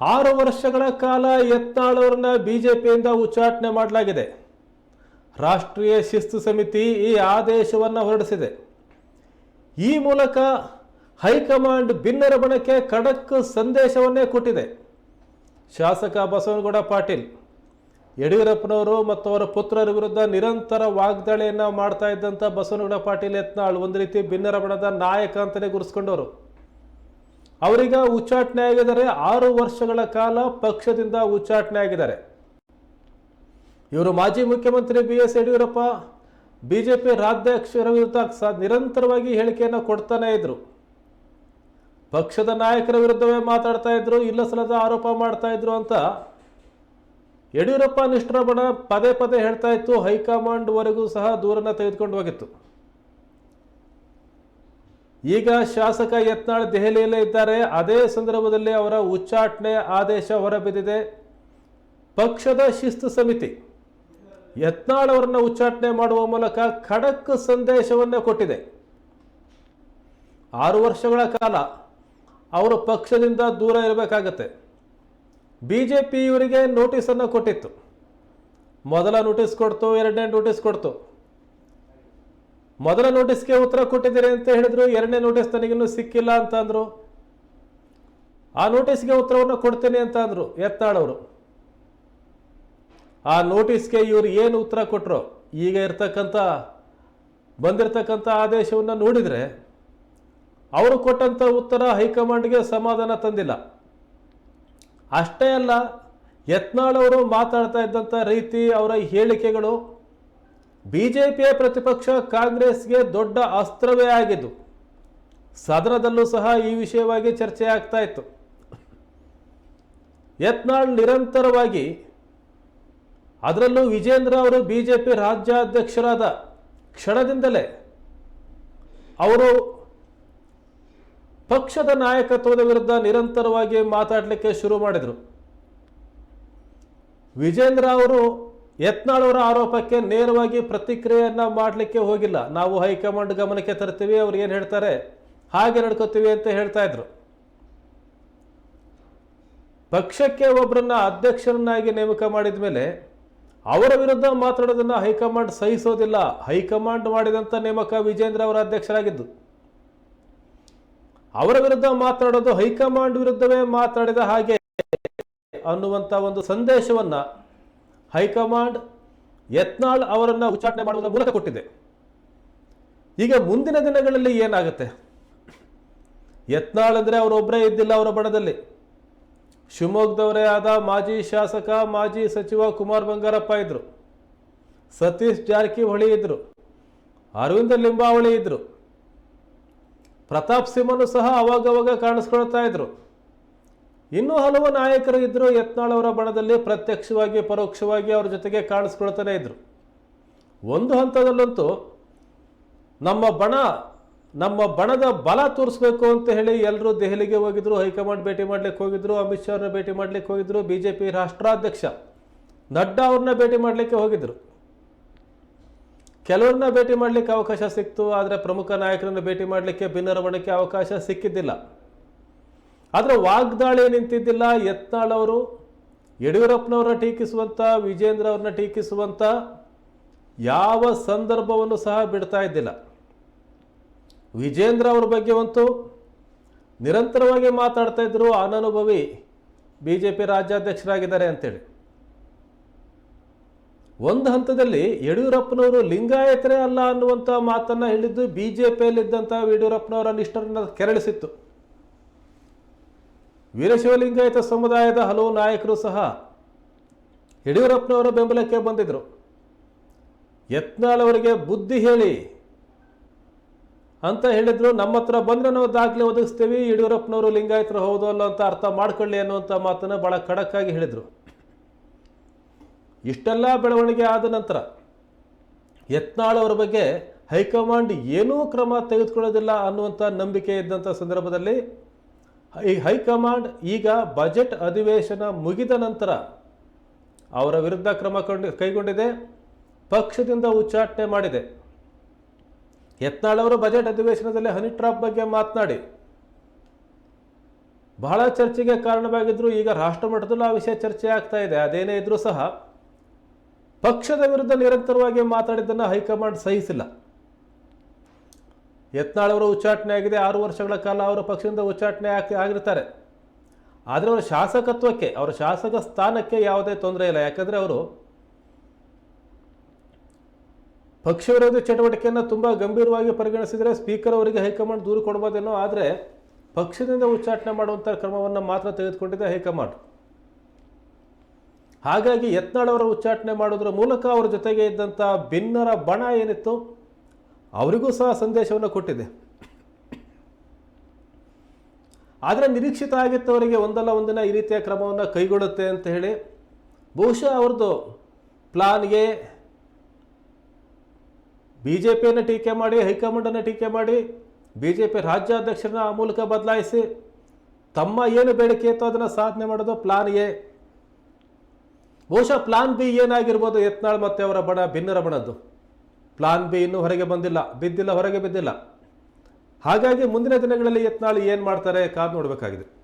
ಆರು ವರ್ಷಗಳ ಕಾಲ ಯತ್ನಾಳವ್ರನ್ನ ಬಿ ಜೆ ಪಿಯಿಂದ ಉಚ್ಚಾಟನೆ ಮಾಡಲಾಗಿದೆ. ರಾಷ್ಟ್ರೀಯ ಶಿಸ್ತು ಸಮಿತಿ ಈ ಆದೇಶವನ್ನು ಹೊರಡಿಸಿದೆ. ಈ ಮೂಲಕ ಹೈಕಮಾಂಡ್ ಭಿನ್ನರಬಣಕ್ಕೆ ಖಡಕ್ ಸಂದೇಶವನ್ನೇ ಕೊಟ್ಟಿದೆ. ಶಾಸಕ ಬಸವನಗೌಡ ಪಾಟೀಲ್, ಯಡಿಯೂರಪ್ಪನವರು ಮತ್ತು ಅವರ ಪುತ್ರರ ವಿರುದ್ಧ ನಿರಂತರ ವಾಗ್ದಾಳಿಯನ್ನು ಮಾಡ್ತಾ ಇದ್ದಂಥ ಬಸವನಗೌಡ ಪಾಟೀಲ್ ಯತ್ನಾಳ್ ಒಂದು ರೀತಿ ಭಿನ್ನರಬಣದ ನಾಯಕ ಅಂತಲೇ ಗುರುಸ್ಕೊಂಡವರು ಅವರೀಗ ಉಚ್ಚಾಟನೆ ಆಗಿದ್ದಾರೆ ಆರು ವರ್ಷಗಳ ಕಾಲ ಪಕ್ಷದಿಂದ ಉಚ್ಚಾಟನೆ ಆಗಿದ್ದಾರೆ ಇವರು ಮಾಜಿ ಮುಖ್ಯಮಂತ್ರಿ ಬಿ ಎಸ್ ಯಡಿಯೂರಪ್ಪ, ಬಿಜೆಪಿ ರಾಜ್ಯಾಧ್ಯಕ್ಷರ ವಿರುದ್ಧ ನಿರಂತರವಾಗಿ ಹೇಳಿಕೆಯನ್ನು ಕೊಡ್ತಾನೆ ಇದ್ರು. ಪಕ್ಷದ ನಾಯಕರ ವಿರುದ್ಧವೇ ಮಾತಾಡ್ತಾ ಇದ್ರು, ಇಲ್ಲ ಸಲದ ಆರೋಪ ಮಾಡ್ತಾ ಇದ್ರು ಅಂತ ಯಡಿಯೂರಪ್ಪ ನಿಷ್ಠರ ಬಣ ಪದೇ ಪದೇ ಹೇಳ್ತಾ ಇತ್ತು. ಹೈಕಮಾಂಡ್ವರೆಗೂ ಸಹ ದೂರನ್ನ ತೆಗೆದುಕೊಂಡು ಹೋಗಿತ್ತು. ಈಗ ಶಾಸಕ ಯತ್ನಾಳ್ ದೆಹಲಿಯಲ್ಲೇ ಇದ್ದಾರೆ. ಅದೇ ಸಂದರ್ಭದಲ್ಲಿ ಅವರ ಉಚ್ಚಾಟನೆ ಆದೇಶ ಹೊರಬಿದ್ದಿದೆ. ಪಕ್ಷದ ಶಿಸ್ತು ಸಮಿತಿ ಯತ್ನಾಳ್ ಅವರನ್ನ ಉಚ್ಚಾಟನೆ ಮಾಡುವ ಮೂಲಕ ಖಡಕ್ ಸಂದೇಶವನ್ನೇ ಕೊಟ್ಟಿದೆ. ಆರು ವರ್ಷಗಳ ಕಾಲ ಅವರು ಪಕ್ಷದಿಂದ ದೂರ ಇರಬೇಕಾಗತ್ತೆ. ಬಿ ಜೆ ಇವರಿಗೆ ನೋಟಿಸನ್ನು ಕೊಟ್ಟಿತ್ತು. ಮೊದಲ ನೋಟಿಸ್ ಕೊಡ್ತು, ಎರಡನೇ ನೋಟಿಸ್ ಕೊಡ್ತು. ಮೊದಲ ನೋಟಿಸ್ಗೆ ಉತ್ತರ ಕೊಟ್ಟಿದ್ದೀರಿ ಅಂತ ಹೇಳಿದ್ರು, ಎರಡನೇ ನೋಟಿಸ್ ನನಗಿನ್ನೂ ಸಿಕ್ಕಿಲ್ಲ ಅಂತ ಅಂದರು. ಆ ನೋಟಿಸ್ಗೆ ಉತ್ತರವನ್ನು ಕೊಡ್ತೇನೆ ಅಂತ ಅಂದರು, ಎತ್ತಾಳವರು. ಆ ನೋಟಿಸ್ಗೆ ಇವರು ಏನು ಉತ್ತರ ಕೊಟ್ಟರು ಈಗ ಇರ್ತಕ್ಕಂಥ, ಬಂದಿರತಕ್ಕಂಥ ಆದೇಶವನ್ನು ನೋಡಿದರೆ, ಅವರು ಕೊಟ್ಟಂಥ ಉತ್ತರ ಹೈಕಮಾಂಡ್ಗೆ ಸಮಾಧಾನ ತಂದಿಲ್ಲ. ಅಷ್ಟೇ ಅಲ್ಲ ಯತ್ನಾಳವರು ಮಾತಾಡ್ತಾ ಇದ್ದಂಥ ರೀತಿ ಅವರ ಹೇಳಿಕೆಗಳು ಬಿ ಜೆ ಪಿಯ ಪ್ರತಿಪಕ್ಷ ಕಾಂಗ್ರೆಸ್ಗೆ ದೊಡ್ಡ ಅಸ್ತ್ರವೇ ಆಗಿದ್ದು, ಸದನದಲ್ಲೂ ಸಹ ಈ ವಿಷಯವಾಗಿ ಚರ್ಚೆ ಆಗ್ತಾ ಇತ್ತು. ಯತ್ನಾಳ್ ನಿರಂತರವಾಗಿ ಅದರಲ್ಲೂ ವಿಜೇಂದ್ರ ಅವರು ಬಿಜೆಪಿ ರಾಜ್ಯಾಧ್ಯಕ್ಷರಾದ ಕ್ಷಣದಿಂದಲೇ ಅವರು ಪಕ್ಷದ ನಾಯಕತ್ವದ ವಿರುದ್ಧ ನಿರಂತರವಾಗಿ ಮಾತಾಡಲಿಕ್ಕೆ ಶುರು ಮಾಡಿದರು. ವಿಜೇಂದ್ರ ಅವರು ಯತ್ನಾಳ್ ಅವರ ಆರೋಪಕ್ಕೆ ನೇರವಾಗಿ ಪ್ರತಿಕ್ರಿಯೆಯನ್ನ ಮಾಡಲಿಕ್ಕೆ ಹೋಗಿಲ್ಲ. ನಾವು ಹೈಕಮಾಂಡ್ ಗಮನಕ್ಕೆ ತರ್ತೀವಿ, ಅವ್ರು ಏನು ಹೇಳ್ತಾರೆ? ಹಾಗೆ ನಡ್ಕೋತೀವಿ ಅಂತ ಹೇಳ್ತಾ ಇದ್ರು. ಪಕ್ಷಕ್ಕೆ ಒಬ್ಬರನ್ನ ಅಧ್ಯಕ್ಷರನ್ನಾಗಿ ನೇಮಕ ಮಾಡಿದ ಮೇಲೆ ಅವರ ವಿರುದ್ಧ ಮಾತಾಡೋದನ್ನ ಹೈಕಮಾಂಡ್ ಸಹಿಸೋದಿಲ್ಲ. ಹೈಕಮಾಂಡ್ ಮಾಡಿದಂಥ ನೇಮಕ ವಿಜೇಂದ್ರ ಅವರ ಅಧ್ಯಕ್ಷರಾಗಿದ್ದು. ಅವರ ವಿರುದ್ಧ ಮಾತಾಡೋದು ಹೈಕಮಾಂಡ್ ವಿರುದ್ಧವೇ ಮಾತಾಡಿದ ಹಾಗೆ ಅನ್ನುವಂಥ ಒಂದು ಸಂದೇಶವನ್ನ ಹೈಕಮಾಂಡ್ ಯತ್ನಾಳ್ ಅವರನ್ನು ಉಚ್ಚಾಟನೆ ಮಾಡುವ ಮೂಲಕ ಕೊಟ್ಟಿದೆ. ಈಗ ಮುಂದಿನ ದಿನಗಳಲ್ಲಿ ಏನಾಗುತ್ತೆ? ಯತ್ನಾಳ್ ಅಂದರೆ ಅವರೊಬ್ಬರೇ ಇದ್ದಿಲ್ಲ ಅವರ ಬಣದಲ್ಲಿ. ಶಿವಮೊಗ್ಗದವರೇ ಆದ ಮಾಜಿ ಶಾಸಕ, ಮಾಜಿ ಸಚಿವ ಕುಮಾರ್ ಬಂಗಾರಪ್ಪ ಇದ್ದರು ಸತೀಶ್ ಜಾರಕಿಹೊಳಿ ಇದ್ದರು ಅರವಿಂದ ಲಿಂಬಾವಳಿ ಇದ್ದರು ಪ್ರತಾಪ್ ಸಿಂಹನು ಸಹ ಅವಾಗವಾಗ ಕಾಣಿಸ್ಕೊಳ್ತಾ ಇದ್ರು. ಇನ್ನೂ ಹಲವು ನಾಯಕರು ಇದ್ದರು ಯತ್ನಾಳ್ ಅವರ ಬಣದಲ್ಲಿ ಪ್ರತ್ಯಕ್ಷವಾಗಿ, ಪರೋಕ್ಷವಾಗಿ ಅವರ ಜೊತೆಗೆ ಕಾಣಿಸ್ಕೊಳ್ತಾನೆ ಇದ್ರು. ಒಂದು ಹಂತದಲ್ಲಂತೂ ನಮ್ಮ ಬಣ, ನಮ್ಮ ಬಣದ ಬಲ ತೋರಿಸ್ಬೇಕು ಅಂತ ಹೇಳಿ ಎಲ್ಲರೂ ದೆಹಲಿಗೆ ಹೋಗಿದ್ರು, ಹೈಕಮಾಂಡ್ ಭೇಟಿ ಮಾಡ್ಲಿಕ್ಕೆ ಹೋಗಿದ್ರು, ಅಮಿತ್ ಶಾ ಅವ್ರನ್ನ ಭೇಟಿ ಮಾಡ್ಲಿಕ್ಕೆ ಹೋಗಿದ್ರು ಬಿ ಜೆ ಪಿ ರಾಷ್ಟ್ರಾಧ್ಯಕ್ಷ ನಡ್ಡಾ ಅವ್ರನ್ನ ಭೇಟಿ ಮಾಡಲಿಕ್ಕೆ ಹೋಗಿದ್ರು. ಕೆಲವ್ರನ್ನ ಭೇಟಿ ಮಾಡ್ಲಿಕ್ಕೆ ಅವಕಾಶ ಸಿಕ್ತು, ಆದರೆ ಪ್ರಮುಖ ನಾಯಕರನ್ನ ಭೇಟಿ ಮಾಡಲಿಕ್ಕೆ ಭಿನ್ನರಮಣಕ್ಕೆ ಅವಕಾಶ ಸಿಕ್ಕಿದ್ದಿಲ್ಲ. ಆದರೆ ವಾಗ್ದಾಳಿ ನಿಂತಿದ್ದಿಲ್ಲ ಯತ್ನಾಳ್ ಅವರು ಯಡಿಯೂರಪ್ಪನವರ ಟೀಕಿಸುವಂಥ ವಿಜೇಂದ್ರ ಅವ್ರನ್ನ ಟೀಕಿಸುವಂಥ ಯಾವ ಸಂದರ್ಭವನ್ನು ಸಹ ಬಿಡ್ತಾ ಇದ್ದಿಲ್ಲ. ವಿಜೇಂದ್ರ ಅವ್ರ ಬಗ್ಗೆ ಅಂತೂ ನಿರಂತರವಾಗಿ ಮಾತಾಡ್ತಾ ಇದ್ರು ಅನನುಭವಿ ಬಿ ಜೆ ಪಿ ರಾಜ್ಯಾಧ್ಯಕ್ಷರಾಗಿದ್ದಾರೆ ಅಂತೇಳಿ. ಒಂದು ಹಂತದಲ್ಲಿ ಯಡಿಯೂರಪ್ಪನವರು ಲಿಂಗಾಯತರೇ ಅಲ್ಲ ಅನ್ನುವಂಥ ಮಾತನ್ನು ಹೇಳಿದ್ದು ಬಿ ಜೆ ಪಿಯಲ್ಲಿದ್ದಂಥ ಯಡಿಯೂರಪ್ಪನವರ ನಿಷ್ಠರನ್ನ ಕೆರಳಿಸಿತ್ತು. ವೀರಶೈವಲಿಂಗಾಯತ ಸಮುದಾಯದ ಹಲವು ನಾಯಕರು ಸಹ ಯಡಿಯೂರಪ್ಪನವರ ಬೆಂಬಲಕ್ಕೆ ಬಂದಿದ್ದರು ಯತ್ನಾಳ್ ಅವರಿಗೆ ಬುದ್ಧಿ ಹೇಳಿ ಅಂತ ಹೇಳಿದ್ರು. ನಮ್ಮ ಹತ್ರ ಬಂದ್ರೆ ನಾವು ದಾಖಲೆ ಒದಗಿಸ್ತೀವಿ, ಯಡಿಯೂರಪ್ಪನವರು ಲಿಂಗಾಯತರು ಹೌದು ಅಲ್ಲ ಅಂತ ಅರ್ಥ ಮಾಡ್ಕೊಳ್ಳಿ ಅನ್ನುವಂಥ ಮಾತನ್ನು ಬಹಳ ಖಡಕ್ಕಾಗಿ ಹೇಳಿದರು. ಇಷ್ಟೆಲ್ಲ ಬೆಳವಣಿಗೆ ಆದ ನಂತರ ಯತ್ನಾಳ್ ಅವರ ಬಗ್ಗೆ ಹೈಕಮಾಂಡ್ ಏನೂ ಕ್ರಮ ತೆಗೆದುಕೊಳ್ಳೋದಿಲ್ಲ ಅನ್ನುವಂಥ ನಂಬಿಕೆ ಇದ್ದಂಥ ಸಂದರ್ಭದಲ್ಲಿ ಈ ಹೈಕಮಾಂಡ್ ಈಗ ಬಜೆಟ್ ಅಧಿವೇಶನ ಮುಗಿದ ನಂತರ ಅವರ ವಿರುದ್ಧ ಕ್ರಮ ಕೈಗೊಂಡಿದೆ, ಪಕ್ಷದಿಂದ ಉಚ್ಚಾಟನೆ ಮಾಡಿದೆ. ಯತ್ನಾಳ್ ಅವರು ಬಜೆಟ್ ಅಧಿವೇಶನದಲ್ಲಿ ಹನಿ ಟ್ರಾಪ್ ಬಗ್ಗೆ ಮಾತನಾಡಿ. ಬಹಳ ಚರ್ಚೆಗೆ ಕಾರಣವಾಗಿದ್ರು ಈಗ ರಾಷ್ಟ್ರ ಮಟ್ಟದಲ್ಲೂ ಆ ವಿಷಯ ಚರ್ಚೆ ಆಗ್ತಾ ಇದೆ. ಅದೇನೇ ಇದ್ರೂ ಸಹ ಪಕ್ಷದ ವಿರುದ್ಧ ನಿರಂತರವಾಗಿ ಮಾತಾಡಿದ್ದನ್ನು ಹೈಕಮಾಂಡ್ ಸಹಿಸಿಲ್ಲ. ಯತ್ನಾಳ್ ಅವರು ಉಚ್ಚಾಟನೆ ಆಗಿದೆ. ಆರು ವರ್ಷಗಳ ಕಾಲ ಅವರು ಪಕ್ಷದಿಂದ ಉಚ್ಚಾಟನೆ ಆಗಿ ಆಗಿರ್ತಾರೆ. ಆದರೆ ಅವರ ಶಾಸಕತ್ವಕ್ಕೆ, ಅವರ ಶಾಸಕ ಸ್ಥಾನಕ್ಕೆ ಯಾವುದೇ ತೊಂದರೆ ಇಲ್ಲ. ಯಾಕಂದರೆ ಅವರು ಪಕ್ಷ ವಿರೋಧಿ ಚಟುವಟಿಕೆಯನ್ನು ತುಂಬ ಗಂಭೀರವಾಗಿ ಪರಿಗಣಿಸಿದರೆ ಸ್ಪೀಕರ್ ಅವರಿಗೆ ಹೈಕಮಾಂಡ್ ದೂರು ಕೊಡ್ಬೋದೇನೋ. ಆದರೆ ಪಕ್ಷದಿಂದ ಉಚ್ಚಾಟನೆ ಮಾಡುವಂಥ ಕ್ರಮವನ್ನು ಮಾತ್ರ ತೆಗೆದುಕೊಂಡಿದೆ ಹೈಕಮಾಂಡ್. ಹಾಗಾಗಿ ಯತ್ನಾಳ್ ಅವರ ಉಚ್ಚಾಟನೆ ಮಾಡೋದ್ರ ಮೂಲಕ ಅವರ ಜೊತೆಗೆ ಇದ್ದಂಥ ಭಿನ್ನರ ಬಣ ಏನಿತ್ತು? ಅವರಿಗೂ ಸಹ ಸಂದೇಶವನ್ನು ಕೊಟ್ಟಿದೆ. ಆದರೆ ನಿರೀಕ್ಷಿತ ಆಗಿತ್ತವರಿಗೆ ಒಂದಲ್ಲ ಒಂದಿನ ಈ ರೀತಿಯ ಕ್ರಮವನ್ನು ಕೈಗೊಳ್ಳುತ್ತೆ ಅಂತ ಹೇಳಿ ಬಹುಶಃ ಅವ್ರದ್ದು ಪ್ಲಾನ್ಗೆ ಬಿ ಜೆ ಪಿಯನ್ನು ಟೀಕೆ ಮಾಡಿ, ಹೈಕಮಾಂಡನ್ನು ಟೀಕೆ ಮಾಡಿ ಬಿ ಜೆ ಪಿ ರಾಜ್ಯಾಧ್ಯಕ್ಷರನ್ನ ಆ ಮೂಲಕ ಬದಲಾಯಿಸಿ ತಮ್ಮ ಏನು ಬೇಡಿಕೆ ಇತ್ತು ಅದನ್ನು ಸಾಧನೆ ಮಾಡೋದು ಪ್ಲಾನ್ ಎ ಬಹುಶಃ ಪ್ಲಾನ್ ಬಿ ಏನಾಗಿರ್ಬೋದು ಯತ್ನಾಳ್ ಮತ್ತೆ ಅವರ ಬಣ ಭಿನ್ನರ ಬಣದ್ದು ಪ್ಲಾನ್ ಬಿ ಇನ್ನೂ ಹೊರಗೆ ಬಂದಿಲ್ಲ. ಬಿದ್ದಿಲ್ಲ, ಹೊರಗೆ ಬಿದ್ದಿಲ್ಲ. ಹಾಗಾಗಿ ಮುಂದಿನ ದಿನಗಳಲ್ಲಿ ಯತ್ನಾಳ್ ಏನು ಮಾಡ್ತಾರೆ ಕಾದು ನೋಡಬೇಕಾಗಿದೆ.